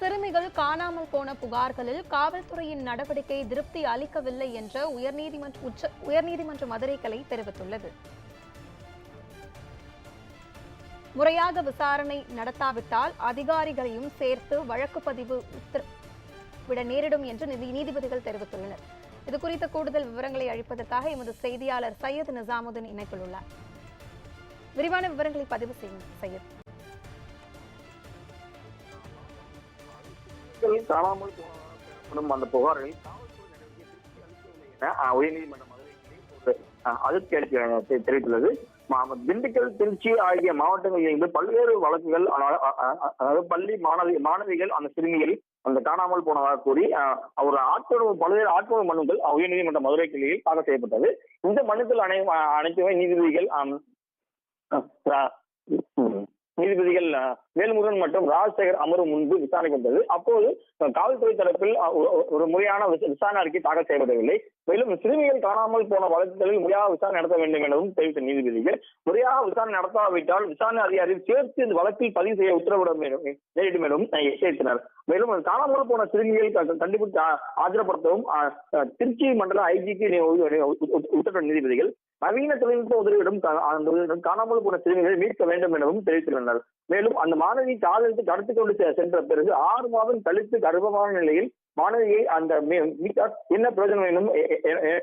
சிறுமிகள் காணாமல் போன புகார்களில் காவல்துறையின் நடவடிக்கை திருப்தி அளிக்கவில்லை என்ற உயர்நீதிமன்ற உச்ச உயர்நீதிமன்ற மதுரை கிளை தெரிவித்துள்ளது. முறையாக விசாரணை நடத்தாவிட்டால் அதிகாரிகளையும் சேர்த்து வழக்கு பதிவு விட நேரிடும் என்று நீதிபதிகள் தெரிவித்துள்ளனர். இது குறித்த கூடுதல் விவரங்களை அளிப்பதற்காக எமது செய்தியாளர் சையத் நிசாமுதீன் இணைப்பில் உள்ளார். விரிவான விவரங்களை பதிவு செய்யும் சையத். பெண்கள் காணாமல் போனப்படும் அந்த புகாரில் உயர்நீதிமன்றம் நடவடிக்கை அதிர்ச்சி அளிக்க தெரிவித்துள்ளது. மா- திண்டுக்கல் திருச்சி ஆகிய மாவட்டங்களில் இருந்து பல்வேறு வழக்குகள் அதாவது பள்ளி மாணவி மாணவிகள் அந்த சிறுமிகள் அந்த காணாமல் போனதாக கூறி அவர் ஒரு ஆட்கொணர்வு பல்வேறு ஆட்கொணர்வு மனுக்கள் உயர்நீதிமன்ற மதுரை கிளையில் தாக்கல் செய்யப்பட்டது. இந்த மனுக்கள் அனை அனைத்துமே நீதிபதிகள் நீதிபதிகள் வேல்முருகன் மற்றும் ராஜசேகர் அமர்வு முன்பு விசாரணை வந்தது. அப்போது காவல்துறை தரப்பில் ஒரு- முறையான விசாரணை அறிக்கை தாக்கல் செய்யப்படவில்லை. மேலும் சிறுமிகள் காணாமல் போன வழக்குகளில் முறையாக விசாரணை நடத்த வேண்டும் எனவும் தெரிவித்த நீதிபதிகள் முறையாக விசாரணை நடத்தாவிட்டால் விசாரணை அதிகாரி சேர்த்து இந்த வழக்கில் பதிவு செய்ய உத்தரவிட வேண்டும் நேரிடும் எனவும் எச்சரித்தனர். மேலும் காணாமல் போன சிறுமிகள் கண்டுபிடித்து ஆஜரப்படுத்தவும் திருச்சி மண்டல ஐஜிக்கு உத்தரவிட்ட நீதிபதிகள் நவீன தொழில்நுட்ப உதவியிடம் அந்த அந்த காணாமல் போன சிறுமிகளை மீட்க வேண்டும் எனவும் தெரிவித்துள்ளனர். மேலும் அந்த மாணவி காதலித்து கடத்தி கொண்டு செ- சென்ற பிறகு ஆறு மாதம் கழித்து கர்ப்பமான நிலையில் மாணவியை அந்த மீ- என்ன பிரயோஜனம்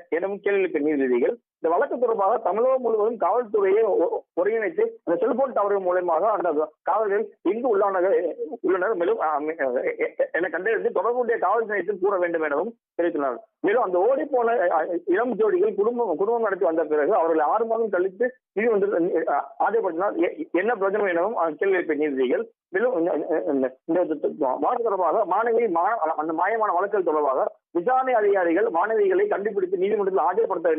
எனவும் கேள்வி நீதிபதிகள் இந்த வழக்கு தொடர்பாக தமிழகம் முழுவதும் காவல்துறையை ஒருங்கிணைத்து அந்த செல்போன் டவர் மூலயமாக அந்த காவலர்கள் எங்கு உள்ளான உள்ளனர். மேலும் அஹ், என கண்டறிந்து தொடர்புடைய காவல் நிலையத்தில் கூற வேண்டும் எனவும் தெரிவித்துள்ளனர் மேலும் அந்த ஓடி போன இளம் ஜோடிகள் குடும்பம் குடும்பம் நடத்தி வந்த பிறகு அவர்கள் ஆறு மாதம் கழித்து இது வந்து ஆஜர்படுத்தினால் என்ன பிரச்சனை எனவும் கேள்வி எழுப்பிய நீதிபதிகள் மேலும் இந்த- வழக்கு தொடர்பாக மாணவி அந்த மாயமான வழக்குகள் தொடர்பாக விசாரணை அதிகாரிகள் மாணவிகளை கண்டுபிடித்து நீதிமன்றத்தில் ஆஜர்படுத்த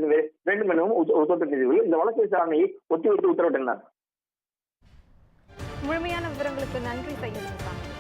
வேண்டும் வேண்டும் எனவும் உத்த- இந்த வழக்கு விசாரணையை ஒத்திவைத்து உத்தரவிட்டனர். முழுமையான விவரங்களுக்கு நன்றி சையத்